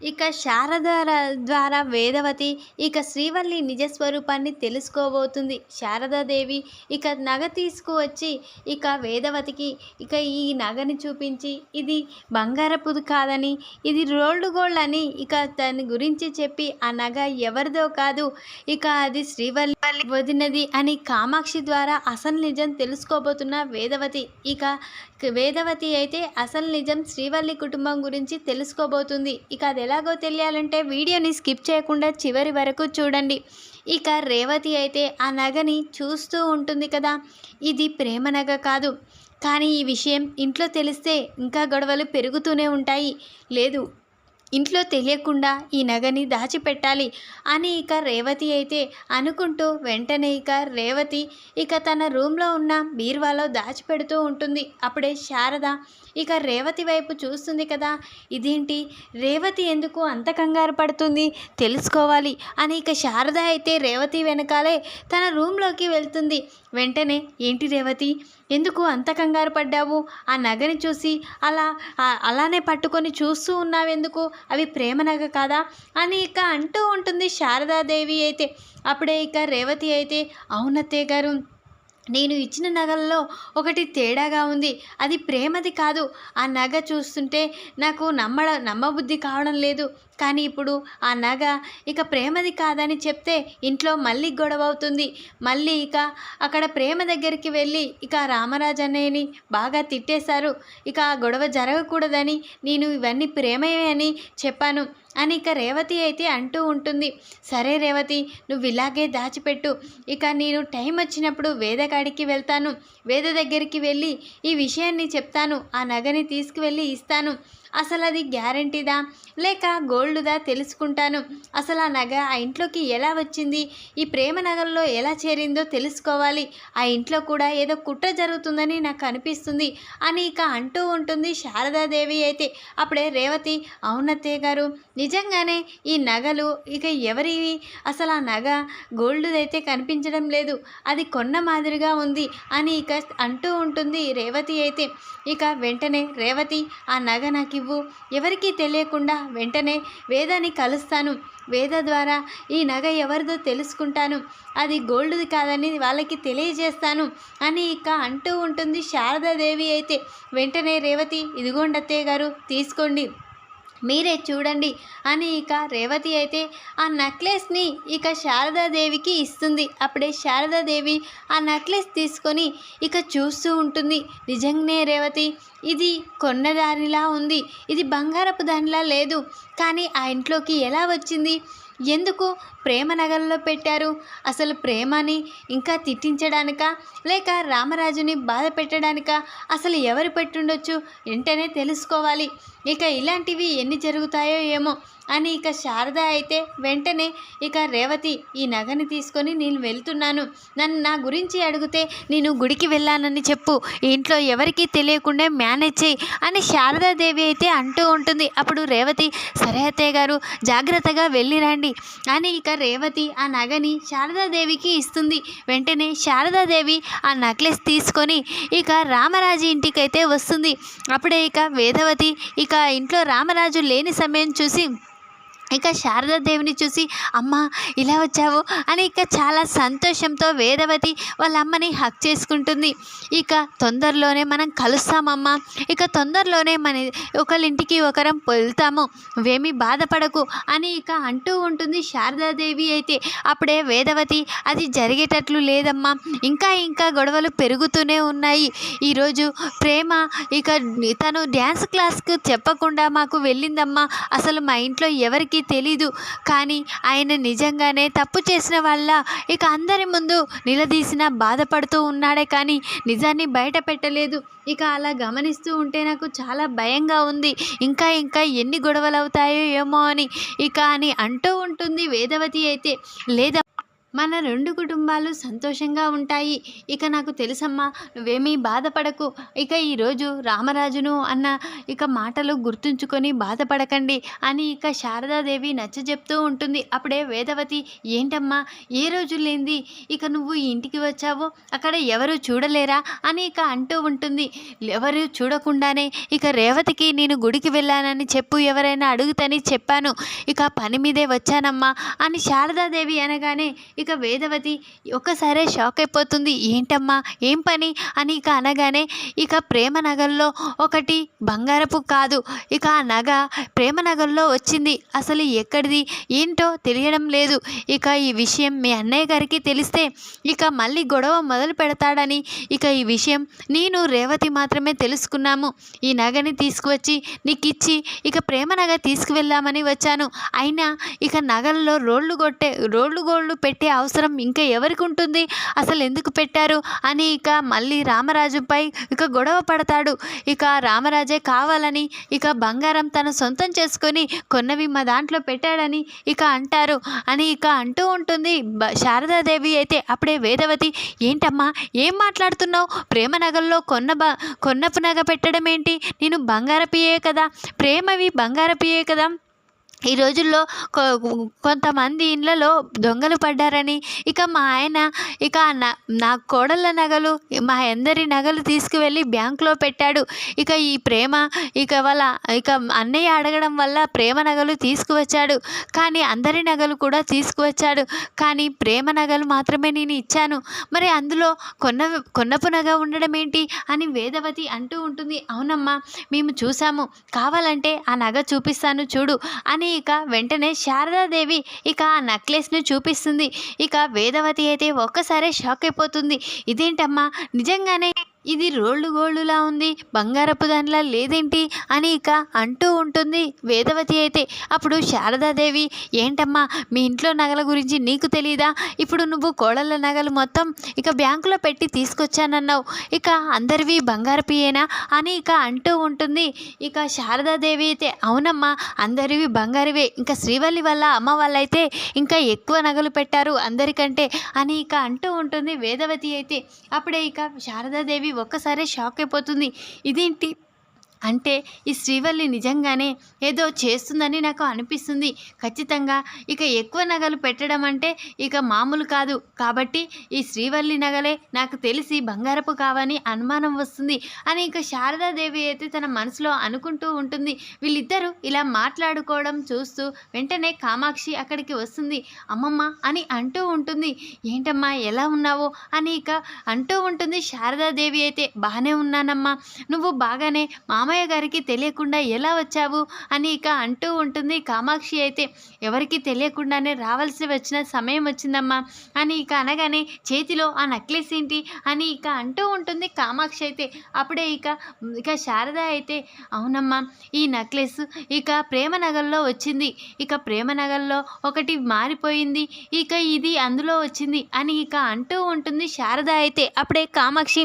ఇక శారద ద్వారా వేదవతి ఇక శ్రీవల్లి నిజస్వరూపాన్ని తెలుసుకోబోతుంది. శారదాదేవి ఇక నగ తీసుకువచ్చి ఇక వేదవతికి ఇక ఈ నగని చూపించి ఇది బంగారపుది కాదని ఇది రోల్డ్ గోల్డ్ అని ఇక దాని గురించి చెప్పి ఆ నగ ఎవరిదో కాదు ఇక అది శ్రీవల్లి వదినది అని కామాక్షి ద్వారా అసలు నిజం తెలుసుకోబోతున్న వేదవతి. ఇక వేదవతి అయితే అసలు నిజం శ్రీవల్లి కుటుంబం గురించి తెలుసుకోబోతుంది. ఇక అది ఎలాగో తెలియాలంటే వీడియోని స్కిప్ చేయకుండా చివరి వరకు చూడండి. ఇక రేవతి అయితే ఆ నగని చూస్తూ ఉంటుంది కదా. ఇది ప్రేమ నగ కాదు. కానీ ఈ విషయం ఇంట్లో తెలిస్తే ఇంకా గొడవలు పెరుగుతూనే ఉంటాయి. లేదు ఇంట్లో తెలియకుండా ఈ నగని దాచిపెట్టాలి అని ఇక రేవతి అయితే అనుకుంటూ వెంటనే ఇక రేవతి ఇక తన రూమ్లో ఉన్న బీర్వాలో దాచిపెడుతూ ఉంటుంది. అప్పుడే శారద ఇక రేవతి వైపు చూస్తుంది కదా. ఇదేంటి? రేవతి ఎందుకు అంత కంగారు పడుతుంది? తెలుసుకోవాలి అని ఇక శారద అయితే రేవతి వెనకాలే తన రూమ్లోకి వెళ్తుంది. వెంటనే ఏంటి రేవతి? ఎందుకు అంత కంగారు పడ్డావు? ఆ నగని చూసి అలా అలానే పట్టుకొని చూస్తూ ఉన్నావెందుకు? అవి ప్రేమ నగ కాదా? అని ఇక అంటూ ఉంటుంది శారదాదేవి అయితే. అప్పుడే ఇక రేవతి అయితే అవునత్తయ్య గారు నేను ఇచ్చిన నగల్లో ఒకటి తేడాగా ఉంది. అది ప్రేమది కాదు. ఆ నగ చూస్తుంటే నాకు నమ్మడ నమ్మబుద్ధి కావడం లేదు. కానీ ఇప్పుడు ఆ నగ ఇక ప్రేమది కాదని చెప్తే ఇంట్లో మళ్ళీ గొడవ అవుతుంది మళ్ళీ ఇక అక్కడ ప్రేమ దగ్గరికి వెళ్ళి ఇక రామరాజు అన్నయ్యని బాగా తిట్టేశారు. ఇక ఆ గొడవ జరగకూడదని నేను ఇవన్నీ ప్రేమయే అని చెప్పాను. అని ఇక రేవతి అయితే అంటూ ఉంటుంది. సరే రేవతి నువ్వు ఇలాగే దాచిపెట్టు. ఇక నేను టైం వచ్చినప్పుడు వేదకాడికి వెళ్తాను. వేద దగ్గరికి వెళ్ళి ఈ విషయాన్ని చెప్తాను. ఆ నగని తీసుకువెళ్ళి ఇస్తాను. అసలు అది గ్యారంటీదా? లేక గోల్డ్దా తెలుసుకుంటాను. అసలు ఆ నగ ఆ ఇంట్లోకి ఎలా వచ్చింది? ఈ ప్రేమ నగల్లో ఎలా చేరిందో తెలుసుకోవాలి. ఆ ఇంట్లో కూడా ఏదో కుట్ర జరుగుతుందని నాకు అనిపిస్తుంది. అని ఇక అంటూ ఉంటుంది శారదాదేవి అయితే. అప్పుడే రేవతి అవునత్తయ్య గారు నిజంగానే ఈ నగలు ఇక ఎవరివి? అసలు ఆ నగ గోల్డ్ అయితే కనిపించడం లేదు. అది కొన్న మాదిరిగా ఉంది అని ఇక అంటూ ఉంటుంది రేవతి అయితే. ఇక వెంటనే రేవతి ఆ నగ నాకు నాకివ్వు ఎవరికీ తెలియకుండా వెంటనే వేదాన్ని కలుస్తాను. వేద ద్వారా ఈ నగ ఎవరిదో తెలుసుకుంటాను. అది గోల్డ్ది కాదని వాళ్ళకి తెలియజేస్తాను అని ఇక అంటూ ఉంటుంది శారదాదేవి అయితే. వెంటనే రేవతి ఇదిగోండి అత్తయ్య గారు తీసుకోండి. మీరే చూడండి. అని ఇక రేవతి అయితే ఆ నెక్లెస్ని ఇక శారదాదేవికి ఇస్తుంది. అప్పుడే శారదాదేవి ఆ నెక్లెస్ తీసుకొని ఇక చూస్తూ ఉంటుంది. నిజంగానే రేవతి ఇది కొండదానిలా ఉంది. ఇది బంగారపు దానిలా లేదు. కానీ ఆ ఇంట్లోకి ఎలా వచ్చింది? ఎందుకు ప్రేమ నగరంలో పెట్టారు? అసలు ప్రేమని ఇంకా తిట్టించడానికా? లేక రామరాజుని బాధ పెట్టడానిక? అసలు ఎవరు పెట్టుండొచ్చు? వెంటనే తెలుసుకోవాలి. ఇక ఇలాంటివి ఎన్ని జరుగుతాయో ఏమో అని ఇక శారద అయితే వెంటనే ఇక రేవతి ఈ నగని తీసుకొని నేను వెళ్తున్నాను. నన్ను నా గురించి అడిగితే నేను గుడికి వెళ్ళానని చెప్పు. ఇంట్లో ఎవరికీ తెలియకుండా మేనేజ్ చేయి అని శారదాదేవి అయితే అంటూ ఉంటుంది. అప్పుడు రేవతి సరే అత్తయ్య గారు జాగ్రత్తగా వెళ్ళి రండి అని ఇక రేవతి ఆ నగని శారదాదేవికి ఇస్తుంది. వెంటనే శారదాదేవి ఆ నెక్లెస్ తీసుకొని ఇక రామరాజు ఇంటికైతే వస్తుంది. అప్పుడే ఇక వేదవతి ఇక ఇంట్లో రామరాజు లేని సమయం చూసి ఇక శారదాదేవిని చూసి అమ్మ ఇలా వచ్చావు? అని ఇక చాలా సంతోషంతో వేదవతి వాళ్ళ అమ్మని హక్ చేసుకుంటుంది. ఇక తొందరలోనే మనం కలుస్తామమ్మా. ఇక తొందరలోనే మన ఒకరింటికి ఒకరం వెళ్తాము. నువ్వేమీ బాధపడకు అని ఇక అంటూ ఉంటుంది శారదాదేవి అయితే. అప్పుడే వేదవతి అది జరిగేటట్లు లేదమ్మా. ఇంకా ఇంకా గొడవలు పెరుగుతూనే ఉన్నాయి. ఈరోజు ప్రేమ ఇక తను డ్యాన్స్ క్లాస్కు చెప్పకుండా మాకు వెళ్ళిందమ్మా. అసలు మా ఇంట్లో ఎవరికి తెలీదు. కానీ ఆయన నిజంగానే తప్పు చేసిన వల్ల ఇక అందరి ముందు నిలదీసిన బాధపడుతూ ఉన్నాడే కానీ నిజాన్ని బయట పెట్టలేదు. ఇక అలా గమనిస్తూ ఉంటే నాకు చాలా భయంగా ఉంది. ఇంకా ఇంకా ఎన్ని గొడవలు అవుతాయో ఏమో అని. ఇక అని అంటూ ఉంటుంది వేదవతి అయితే. లేదా మన రెండు కుటుంబాలు సంతోషంగా ఉంటాయి. ఇక నాకు తెలుసమ్మా నువ్వేమీ బాధపడకు. ఇక ఈరోజు రామరాజును అన్న ఇక మాటలు గుర్తుంచుకొని బాధపడకండి అని ఇక శారదాదేవి నచ్చజెప్తూ ఉంటుంది. అప్పుడే వేదవతి ఏంటమ్మా ఏ రోజు లేంది ఇక నువ్వు ఇంటికి వచ్చావు? అక్కడ ఎవరు చూడలేరా? అని ఇక అంటూ ఉంటుంది. ఎవరు చూడకుండానే ఇక రేవతికి నేను గుడికి వెళ్ళానని చెప్పు ఎవరైనా అడుగుతని చెప్పాను. ఇక పని మీదే వచ్చానమ్మా అని శారదాదేవి అనగానే ఇక వేదవతి ఒక్కసారే షాక్ అయిపోతుంది. ఏంటమ్మా? ఏం పని? అని ఇక అనగానే ఇక ప్రేమ నగల్లో ఒకటి బంగారపు కాదు. ఇక ఆ నగ ప్రేమ నగల్లో వచ్చింది. అసలు ఎక్కడిది? ఏంటో తెలియడం లేదు. ఇక ఈ విషయం మీ అన్నయ్య గారికి తెలిస్తే ఇక మళ్ళీ గొడవ మొదలు పెడతాడని ఇక ఈ విషయం నేను రేవతి మాత్రమే తెలుసుకున్నాము. ఈ నగని తీసుకువచ్చి నీకు ఇచ్చి ఇక ప్రేమ నగ తీసుకువెళ్ళామని వచ్చాను. అయినా ఇక నగల్లో రోళ్ళు కొట్టే రోళ్ళు గోళ్ళు పెట్టే అవసరం ఇంకా ఎవరికి ఉంటుంది? అసలు ఎందుకు పెట్టారు? అని ఇక మళ్ళీ రామరాజుపై ఇక గొడవ పడతాడు. ఇక రామరాజే కావాలని ఇక బంగారం తన సొంతం చేసుకొని కొన్నవి మా దాంట్లో పెట్టాడని ఇక అంటారు. అని ఇక అంటూ ఉంటుంది. బ- శారదాదేవి అయితే అప్పుడే వేదవతి ఏంటమ్మా ఏం మాట్లాడుతున్నావు? ప్రేమనగల్లో కొన్న బ కొన్నపు నగ పెట్టడం ఏంటి నేను బంగారపియే కదా ప్రేమవి బంగారపియే కదా. ఈ రోజుల్లో కొ- కొంతమంది ఇళ్ళలో దొంగలు పడ్డారని ఇక మా ఆయన ఇక నా నా కోడళ్ళ నగలు మా అందరి నగలు తీసుకువెళ్ళి బ్యాంకులో పెట్టాడు. ఇక ఈ ప్రేమ ఇక వాళ్ళ ఇక అన్నయ్య అడగడం వల్ల ప్రేమ నగలు తీసుకువచ్చాడు. కానీ అందరి నగలు కూడా తీసుకువచ్చాడు. కానీ ప్రేమ నగలు మాత్రమే నేను ఇచ్చాను. మరి అందులో కొన్న కొన్నపు నగ ఉండడం ఏంటి అని వేదవతి అంటూ ఉంటుంది. అవునమ్మా మేము చూసాము కావాలంటే ఆ నగ చూపిస్తాను చూడు అని ఇక వెంటనే శారదాదేవి ఇక ఆ నెక్లెస్ను చూపిస్తుంది. ఇక వేదవతి అయితే ఒక్కసారే షాక్ అయిపోతుంది. ఇదేంటమ్మా? నిజంగానే ఇది రోళ్ళు గోళ్ళులా ఉంది. బంగారపు దానిలా లేదేంటి? అని ఇక అంటూ ఉంటుంది వేదవతి అయితే. అప్పుడు శారదాదేవి ఏంటమ్మా మీ ఇంట్లో నగల గురించి నీకు తెలీదా? ఇప్పుడు నువ్వు కోడళ్ళ నగలు మొత్తం ఇక బ్యాంకులో పెట్టి తీసుకొచ్చానన్నావు. ఇక అందరివి బంగారపియేనా? అని ఇక అంటూ ఉంటుంది. ఇక శారదాదేవి అయితే అవునమ్మా అందరివి బంగారువే. ఇంకా శ్రీవల్లి వల్ల అమ్మ వాళ్ళైతే ఇంకా ఎక్కువ నగలు పెట్టారు అందరికంటే. అని ఇక అంటూ ఉంటుంది వేదవతి అయితే. అప్పుడే ఇక శారదాదేవి ఒక్కసారి షాక్ అయిపోతుంది. ఇదేంటి? అంటే ఈ శ్రీవల్లి నిజంగానే ఏదో చేస్తుందని నాకు అనిపిస్తుంది. ఖచ్చితంగా ఇక ఎక్కువ నగలు పెట్టడం అంటే ఇక మామూలు కాదు. కాబట్టి ఈ శ్రీవల్లి నగలే నాకు తెలిసి బంగారపు కావని అనుమానం వస్తుంది. అని ఇక శారదాదేవి అయితే తన మనసులో అనుకుంటూ ఉంటుంది. వీళ్ళిద్దరూ ఇలా మాట్లాడుకోవడం చూస్తూ వెంటనే కామాక్షి అక్కడికి వస్తుంది. అమ్మమ్మ అని అంటూ ఉంటుంది. ఏంటమ్మా ఎలా ఉన్నావో? అని ఇక అంటూ ఉంటుంది. శారదాదేవి అయితే బాగానే ఉన్నానమ్మా. నువ్వు బాగానే మామయ్య గారికి తెలియకుండా ఎలా వచ్చావు? అని ఇక అంటూ ఉంటుంది కామాక్షి అయితే. ఎవరికి తెలియకుండానే రావాల్సి వచ్చిన సమయం వచ్చిందమ్మా. అని ఇక అనగానే చేతిలో ఆ నెక్లెస్ ఏంటి? అని ఇక అంటూ ఉంటుంది కామాక్షి అయితే. అప్పుడే ఇక ఇక శారద అయితే అవునమ్మా ఈ నెక్లెస్ ఇక ప్రేమనగర్లో వచ్చింది. ఇక ప్రేమనగర్లో ఒకటి మారిపోయింది. ఇక ఇది అందులో వచ్చింది. అని ఇక అంటూ ఉంటుంది శారద అయితే. అప్పుడే కామాక్షి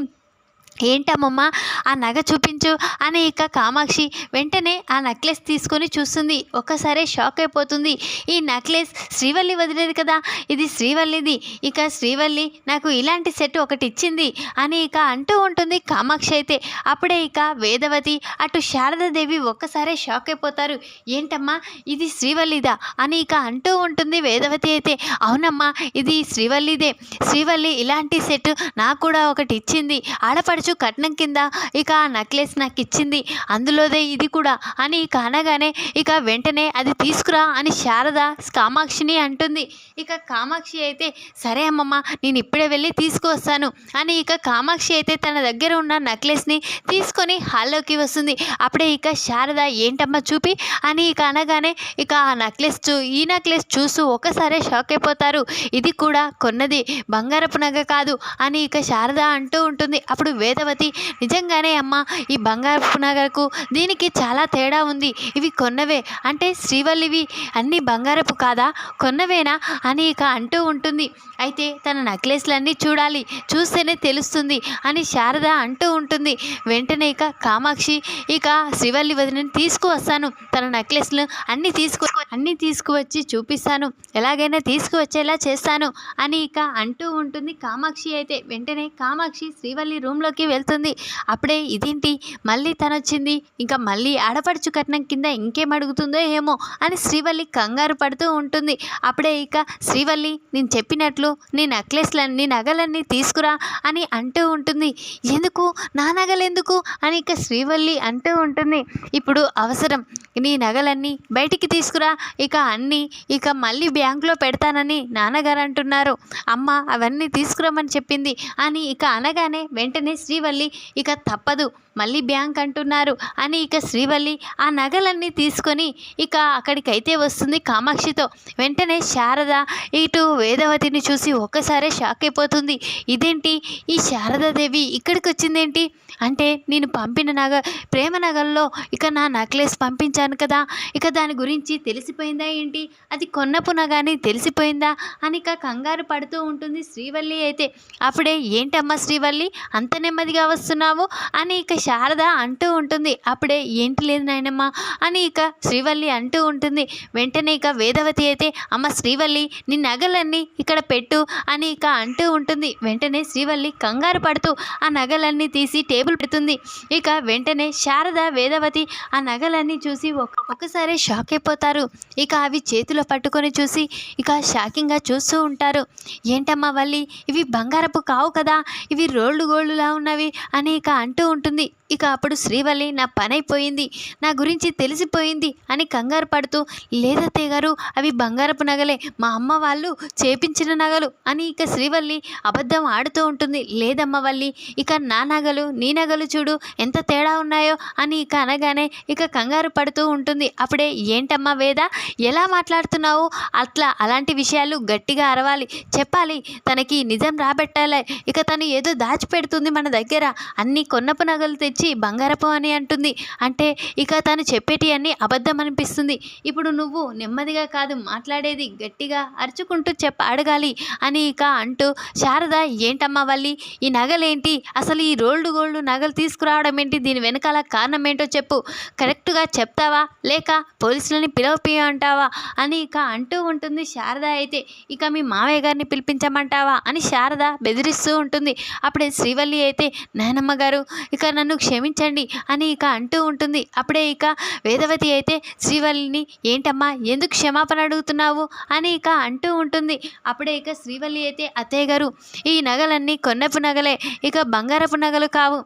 ఏంటమ్మమ్మ? ఆ నగ చూపించు అని ఇక కామాక్షి వెంటనే ఆ నెక్లెస్ తీసుకొని చూస్తుంది. ఒక్కసారే షాక్ అయిపోతుంది. ఈ నెక్లెస్ శ్రీవల్లి వదిలేదు కదా? ఇది శ్రీవల్లిది. ఇక శ్రీవల్లి నాకు ఇలాంటి సెట్ ఒకటి ఇచ్చింది అని ఇక అంటూ ఉంటుంది కామాక్షి అయితే. అప్పుడే ఇక వేదవతి అటు శారదాదేవి ఒక్కసారే షాక్ అయిపోతారు. ఏంటమ్మా? ఇది శ్రీవల్లిదా? అని ఇక అంటూ ఉంటుంది వేదవతి అయితే. అవునమ్మా ఇది శ్రీవల్లిదే. శ్రీవల్లి ఇలాంటి సెట్ నాకు కూడా ఒకటి ఇచ్చింది. ఆడపడుచు కట్నం కింద ఇక ఆ నెక్లెస్ నాకు ఇచ్చింది. అందులోదే ఇది కూడా. అని ఇక అనగానే ఇక వెంటనే అది తీసుకురా అని శారద కామాక్షిని అంటుంది. ఇక కామాక్షి అయితే సరే అమ్మమ్మ నేను ఇప్పుడే వెళ్ళి తీసుకువస్తాను. అని ఇక కామాక్షి అయితే తన దగ్గర ఉన్న నెక్లెస్ని తీసుకొని హాల్లోకి వస్తుంది. అప్పుడే ఇక శారద ఏంటమ్మా చూపి? అని ఇక అనగానే ఇక ఆ నెక్లెస్ చూ ఈ నెక్లెస్ చూస్తూ ఒకసారే షాక్ అయిపోతారు. ఇది కూడా కొన్నది బంగారపు నగ కాదు అని ఇక శారద అంటూ ఉంటుంది. అప్పుడు వేదవతి నిజంగానే అమ్మ ఈ బంగారపు నగలకు దీనికి చాలా తేడా ఉంది. ఇవి కొన్నవే అంటే శ్రీవల్లివి అన్నీ బంగారపు కాదా? కొన్నవేనా? అని ఇక అంటూ ఉంటుంది. అయితే తన నెక్లెస్లన్నీ చూడాలి చూస్తేనే తెలుస్తుంది అని శారద అంటూ ఉంటుంది. వెంటనే ఇక కామాక్షి ఇక శ్రీవల్లి వదిలిని తీసుకువస్తాను. తన నెక్లెస్లు అన్నీ తీసుకు అన్నీ తీసుకువచ్చి చూపిస్తాను. ఎలాగైనా తీసుకువచ్చేలా చేస్తాను అని ఇక అంటూ ఉంటుంది కామాక్షి అయితే. వెంటనే కామాక్షి శ్రీవల్లి రూమ్లోకి వెళ్తుంది. అప్పుడే ఇదేంటి? మళ్ళీ తను వచ్చింది ఇంకా మళ్ళీ ఆడపడుచు కట్నం కింద ఇంకేం అడుగుతుందో ఏమో అని శ్రీవల్లి కంగారు పడుతూ ఉంటుంది. అప్పుడే ఇక శ్రీవల్లి నేను చెప్పినట్లు నీ నెక్లెస్లన్నీ నగలన్నీ తీసుకురా అని అంటూ ఉంటుంది. ఎందుకు? నా నగలు ఎందుకు అని ఇక శ్రీవల్లి అంటూ ఉంటుంది. ఇప్పుడు అవసరం. నీ నగలన్నీ బయటికి తీసుకురా. ఇక అన్నీ ఇక మళ్ళీ బ్యాంకులో పెడతానని నాన్నగారు అంటున్నారు. అమ్మ అవన్నీ తీసుకురామని చెప్పింది అని ఇక అనగానే వెంటనే శ్రీవల్లి ఇక తప్పదు మళ్ళీ బ్యాంక్ అంటున్నారు అని ఇక శ్రీవల్లి ఆ నగలన్నీ తీసుకొని ఇక అక్కడికైతే వస్తుంది కామాక్షితో. వెంటనే శారద ఇటు వేదవతిని చూసి ఒక్కసారే షాక్ అయిపోతుంది. ఇదేంటి? ఈ శారదాదేవి ఇక్కడికి వచ్చిందేంటి? అంటే నేను పంపిన నగ ప్రేమ నగల్లో ఇక నా నెక్లెస్ పంపించాను కదా ఇక దాని గురించి తెలిసిపోయిందా ఏంటి? అది కొన్నపు నగాని తెలిసిపోయిందా? అని ఇక కంగారు పడుతూ ఉంటుంది శ్రీవల్లి అయితే. అప్పుడే ఏంటమ్మా శ్రీవల్లి? అంత నెమ్మదిగా వస్తున్నావు? అని ఇక శారద అంటూ ఉంటుంది. అప్పుడే ఏంటి లేదు నాయనమ్మ? అని ఇక శ్రీవల్లి అంటూ ఉంటుంది. వెంటనే ఇక వేదవతి అయితే అమ్మ శ్రీవల్లి నీ నగలన్నీ ఇక్కడ పెట్టు అని ఇక అంటూ ఉంటుంది. వెంటనే శ్రీవల్లి కంగారు పడుతూ ఆ నగలన్నీ తీసి టేబుల్ పెడుతుంది. ఇక వెంటనే శారద వేదవతి ఆ నగలన్నీ చూసి ఒక్కసారి షాక్ అయిపోతారు. ఇక అవి చేతిలో పట్టుకొని చూసి ఇక షాకింగ్గా చూస్తూ ఉంటారు. ఏంటమ్మా వల్లి ఇవి బంగారపు కావు కదా? ఇవి రోల్డ్ గోల్డ్లా ఉన్నాయి అని అనేక అంటూ ఉంటుంది. ఇక అప్పుడు శ్రీవల్లి నా పని అయిపోయింది నా గురించి తెలిసిపోయింది అని కంగారు పడుతూ లేదత్తయ్య గారు అవి బంగారపు నగలే మా అమ్మ వాళ్ళు చేపించిన నగలు అని ఇక శ్రీవల్లి అబద్ధం ఆడుతూ ఉంటుంది. లేదమ్మ వల్లి ఇక నా నగలు నీ నగలు చూడు ఎంత తేడా ఉన్నాయో అని ఇక అనగానే ఇక కంగారు పడుతూ ఉంటుంది. అప్పుడే ఏంటమ్మా వేద ఎలా మాట్లాడుతున్నావు? అట్లా అలాంటి విషయాలు గట్టిగా అరవాలి. చెప్పాలి తనకి నిజం రాబెట్టాలి. ఇక తను ఏదో దాచిపెడుతుంది మన దగ్గర. అన్ని కొన్నపు నగలు తెచ్చి బంగారపు అని అంటుంది. అంటే ఇక తను చెప్పేటి అన్ని అబద్ధం అనిపిస్తుంది. ఇప్పుడు నువ్వు నెమ్మదిగా కాదు మాట్లాడేది గట్టిగా అరుచుకుంటూ చెప్ప అడగాలి అని ఇక అంటూ శారద ఏంటమ్మా వల్లి? ఈ నగలేంటి? అసలు ఈ రోల్డ్ గోల్డ్ నగలు తీసుకురావడం ఏంటి? దీని వెనకాల కారణం ఏంటో చెప్పు. కరెక్ట్గా చెప్తావా? లేక పోలీసులని పిలవపియ అంటావా? అని ఇక అంటూ ఉంటుంది శారద అయితే. ఇక మీ మావయ్య గారిని పిలిపించమంటావా? అని శారద బెదిరిస్తూ ఉంటుంది. అప్పుడే శ్రీవల్లి అయితే నాయనమ్మ గారు ఇక నన్ను క్షమించండి అని ఇక అంటూ ఉంటుంది. అప్పుడే ఇక వేదవతి అయితే శ్రీవల్లిని ఏంటమ్మా ఎందుకు క్షమాపణ అడుగుతున్నావు? అని ఇక అంటూ ఉంటుంది. అప్పుడే ఇక శ్రీవల్లి అయితే అత్తయ్య గారు ఈ నగలన్నీ కొన్నపు నగలే ఇక బంగారపు నగలు కావు.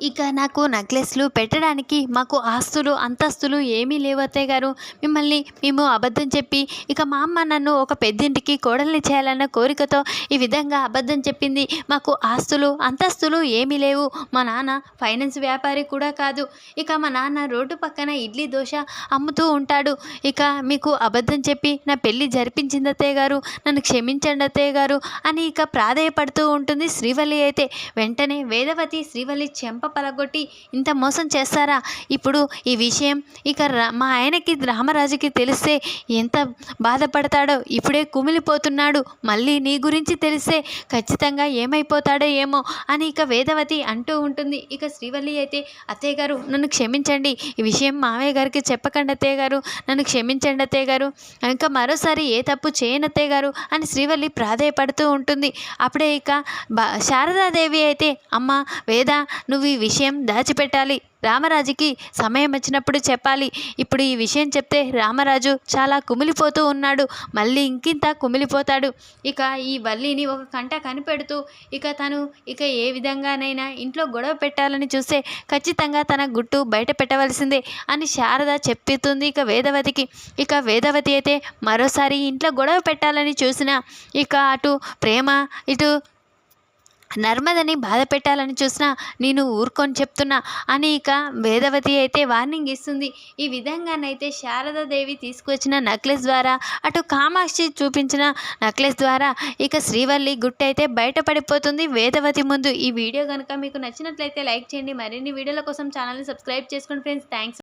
ఇక నాకు నెక్లెస్లు పెట్టడానికి మాకు ఆస్తులు అంతస్తులు ఏమీ లేవు అత్తయ్య గారు. మిమ్మల్ని మేము అబద్ధం చెప్పి ఇక మా అమ్మ నన్ను ఒక పెద్దింటికి కోడల్ని చేయాలన్న కోరికతో ఈ విధంగా అబద్ధం చెప్పింది. మాకు ఆస్తులు అంతస్తులు ఏమీ లేవు. మా నాన్న ఫైనాన్స్ వ్యాపారి కూడా కాదు. ఇక మా నాన్న రోడ్డు పక్కన ఇడ్లీ దోశ అమ్ముతూ ఉంటాడు. ఇక మీకు అబద్ధం చెప్పి నా పెళ్ళి జరిపించింది అత్తయ్య గారు. నన్ను క్షమించండి అత్తయ్య గారు అని ఇక ప్రాధేయపడుతూ ఉంటుంది శ్రీవల్లి అయితే. వెంటనే వేదవతి శ్రీవల్లి చెంప పలగొట్టి ఇంత మోసం చేస్తారా? ఇప్పుడు ఈ విషయం ఇక రా- మా ఆయనకి రామరాజుకి తెలిస్తే ఎంత బాధపడతాడో ఇప్పుడే కుమిలిపోతున్నాడు. మళ్ళీ నీ గురించి తెలిస్తే ఖచ్చితంగా ఏమైపోతాడో ఏమో అని ఇక వేదవతి అంటూ ఉంటుంది. ఇక శ్రీవల్లి అయితే అత్తయ్య గారు నన్ను క్షమించండి. ఈ విషయం మామయ్య గారికి చెప్పకండి అత్తయ్య గారు. నన్ను క్షమించండి అత్తయ్య గారు. ఇంకా మరోసారి ఏ తప్పు చేయను అత్తయ్య గారు అని శ్రీవల్లి ప్రాధేయపడుతూ ఉంటుంది. అప్పుడే ఇక బా శారదాదేవి అయితే అమ్మ వేద నువ్వు ఈ విషయం దాచిపెట్టాలి. రామరాజుకి సమయం వచ్చినప్పుడు చెప్పాలి. ఇప్పుడు ఈ విషయం చెప్తే రామరాజు చాలా కుమిలిపోతూ ఉన్నాడు. మళ్ళీ ఇంకింత కుమిలిపోతాడు. ఇక ఈ వల్లిని ఒక కంట కనిపెడుతూ ఇక తను ఇక ఏ విధంగానైనా ఇంట్లో గొడవ పెట్టాలని చూస్తే ఖచ్చితంగా తన గుట్టు బయట పెట్టవలసిందే అని శారద చెప్తుంది ఇక వేదవతికి. ఇక వేదవతి అయితే మరోసారి ఇంట్లో గొడవ పెట్టాలని చూసినా ఇక అటు ప్రేమ ఇటు నర్మదని బాధ పెట్టాలని చూసినా నేను ఊరుకొని చెప్తున్నా. అని ఇక వేదవతి అయితే వార్నింగ్ ఇస్తుంది. ఈ విధంగానైతే శారదాదేవి తీసుకొచ్చిన నక్లెస్ ద్వారా అటు కామాక్షి చూపించిన నక్లెస్ ద్వారా ఇక శ్రీవల్లి గుట్టయితే బయటపడిపోతుంది వేదవతి ముందు. ఈ వీడియో కనుక మీకు నచ్చినట్లయితే లైక్ చేయండి. మరిన్ని వీడియోల కోసం ఛానల్ని సబ్స్క్రైబ్ చేసుకోండి ఫ్రెండ్స్. థ్యాంక్స్